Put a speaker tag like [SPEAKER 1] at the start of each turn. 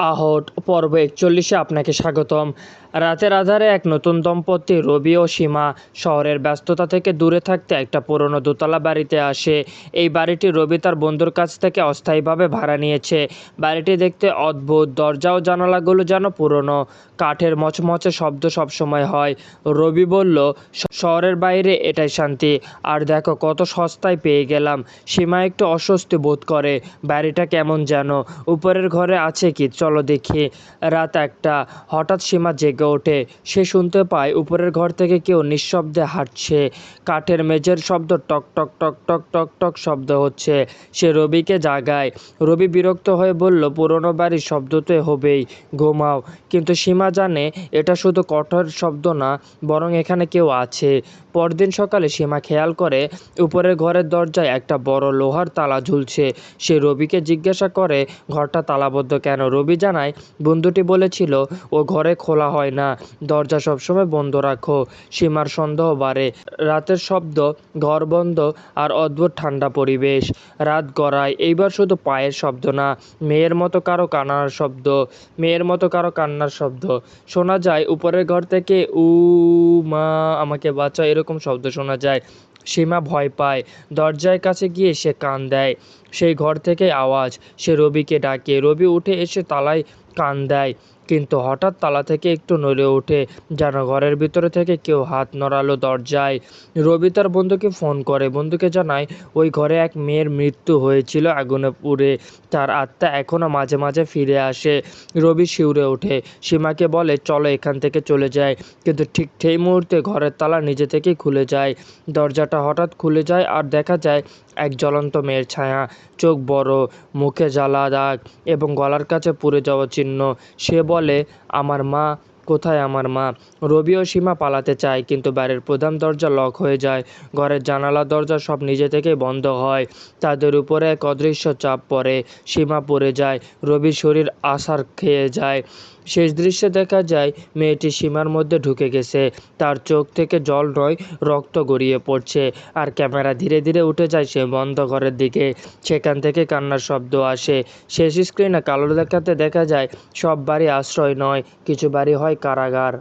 [SPEAKER 1] আহট পর্ব একচল্লিশে আপনাকে স্বাগতম। রাতের আধারে এক নতুন দম্পতি, রবি ও সীমা। শহরের ব্যস্ততা থেকে দূরে থাকতে একটা পুরনো দোতলা বাড়িতে আসে। এই বাড়িটি রবি তার বন্ধুর কাছ থেকে অস্থায়ীভাবে ভাড়া নিয়েছে। বাড়িটি দেখতে অদ্ভুত, দরজা ও জানালাগুলো যেন পুরনো। কাঠের মচমচে শব্দ সবসময় হয়। রবি বলল, শহরের বাইরে এটাই শান্তি। আর দেখো কত সস্তায় পেয়ে গেলাম সীমা একটু অস্বস্তি বোধ করে, বাড়িটা কেমন যেন? উপরের ঘরে আছে কি? চলো দেখি। রাত একটা। হঠাৎ সীমা জেগে ওঠে। সে শুনতে পায়, উপরের ঘর থেকে কেউ নিঃশব্দে হাঁটছে। কাঠের মেঝের শব্দ টক টক টক টক টক টক শব্দ হচ্ছে। সে রবিকে জাগায়। রবি বিরক্ত হয়ে বলল, পুরনো বাড়ির শব্দ তো হবেই, ঘুমাও। কিন্তু সীমা জানে, এটা শুধু কঠোর শব্দ না, বরং এখানে কেউ আছে। পরদিন সকালে সীমা খেয়াল করে উপরের ঘরের দরজায় একটা বড় লোহার তালা ঝুলছে। সে রবিকে জিজ্ঞাসা করে, ঘরটা তালাবদ্ধ কেন? রবি জানায়, বন্ধুটি বলেছিল, ও ঘরে খোলা হয় না। দরজা সবসময় বন্ধ রাখো। সীমার সন্দেহ বাড়ে। রাতের শব্দ, ঘর বন্ধ আর অদ্ভুত ঠান্ডা পরিবেশ। রাত গড়ায়। এইবার শুধু পায়ের শব্দ না, মেয়ের মতো কারও কান্নার শব্দ, মেয়ের মতো কারও কান্নার শব্দ। শোনা যায়, উপরের ঘর থেকে উ মা, আমাকে বাঁচাও। এরকম শব্দ শোনা যায়। সীমা ভয় পায়। দরজায় কাছে গিয়ে সে কান দেয়। সেই ঘর থেকে আওয়াজ। সে রবিকে ডাকে। রবি উঠে এসে তালায় কান দেয়। কিন্তু হঠাৎ তালা থেকে একটু নড়ে ওঠে, যেন ঘরের ভিতরে থেকে কেউ হাত নড়ালো দরজায়। রবি তার বন্ধুকে ফোন করে। বন্ধুকে জানায়, ওই ঘরে এক মেয়ের মৃত্যু হয়েছিল আগুনে পুড়ে। তার আত্মা এখনও মাঝে মাঝে ফিরে আসে। রবি শিউরে ওঠে। সীমাকে বলে, চলো এখান থেকে চলে যায় কিন্তু ঠিক সেই মুহূর্তে ঘরের তালা নিজে থেকেই খুলে যায়। দরজাটা হঠাৎ খুলে যায় আর দেখা যায় এক জ্বলন্ত মেয়ের ছায়া। চোখ বড়, মুখে জ্বালা দাগ এবং গলার কাছে পুড়ে যাওয়া চিহ্ন সে বলে, আমার মা, কোথায় আমার মা? রবি ও সীমা পালাতে চায়, কিন্তু বাড়ির প্রধান দরজা লক হয়ে যায়। ঘরের জানালা, দরজা সব নিজে থেকেই বন্ধ হয়। তাদের উপরে এক অদৃশ্য চাপ পড়ে। সীমা পড়ে যায়। রবির শরীর আসার খেয়ে যায়। শেষ দৃশ্যে দেখা যায়, মেয়েটি সীমার মধ্যে ঢুকে গেছে। তার চোখ থেকে জল নয় রক্ত গড়িয়ে পড়ছে আর ক্যামেরা ধীরে ধীরে উঠে যায় সে বন্ধ ঘরের দিকে। সেখান থেকে কান্নার শব্দ আসে। শেষ স্ক্রিনে কালো দেখাতে দেখা যায়, সব বাড়ি আশ্রয় নয়, কিছু বাড়ি হয় কারাগার।